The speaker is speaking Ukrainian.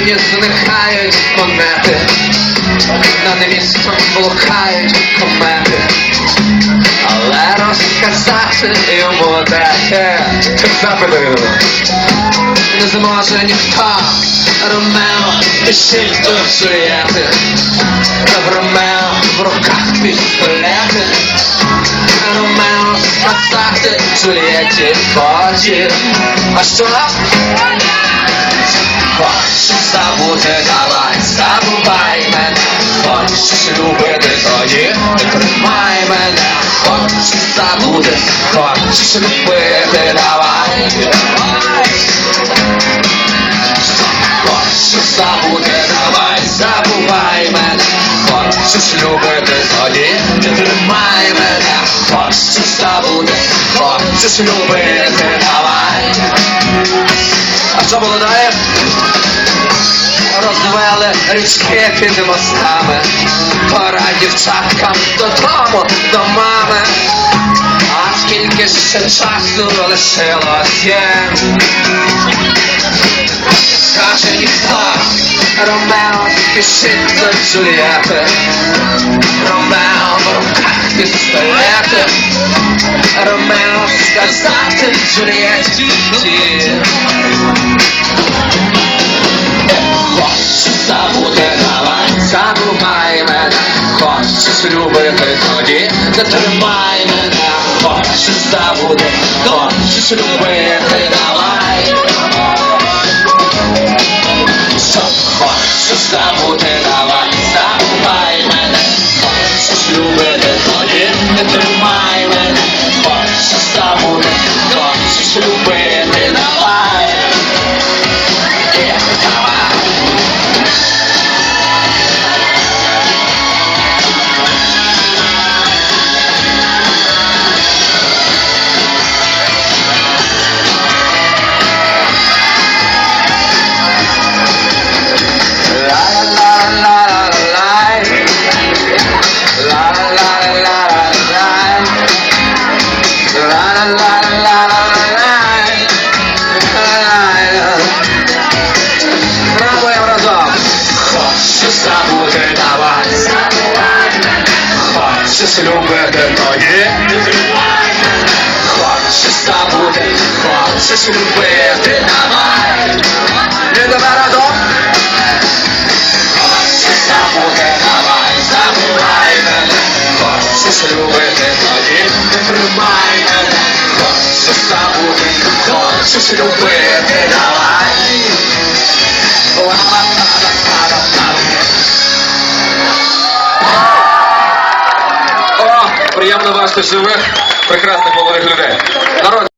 ані зникають монети, над містом блукають комети. Але розказати йому Запитаю. не зможе ніхто. Ромео спішить до Джульєти. В Ромео в руках пістолети. Ромео сказати Джульєті хоче. А що? Тоді не тримай мене. Хочеш забути, хочеш любити, давай, давай. Хочеш забути, давай, забувай мене. Хочеш любити, тоді не тримай мене. Хочеш забути, хочеш любити, давай. А що було далі? Розвели річки під мостами, пора дівчаткам додому, до мами. А скільки ще часу лишилося? Скаже ніхто, Ромео спішить до Джульєти. Ромео в руках пістолети. Ромео сказати Джульєті. Любити, тоді не тримай мене. Хочеш забути, хочеш любити, давай. Що хочеш забути, давай, забувай Хочеш любити, тоді. Хочеш забути, хочеш любити, давай. І давай разом. Хочеш забути, давай, забувай мене. Хочеш любити, тоді не тримай мене. Хочеш забути, хочеш любити, давай. О, приємно бачити живих, прекрасних молодих людей. Народ,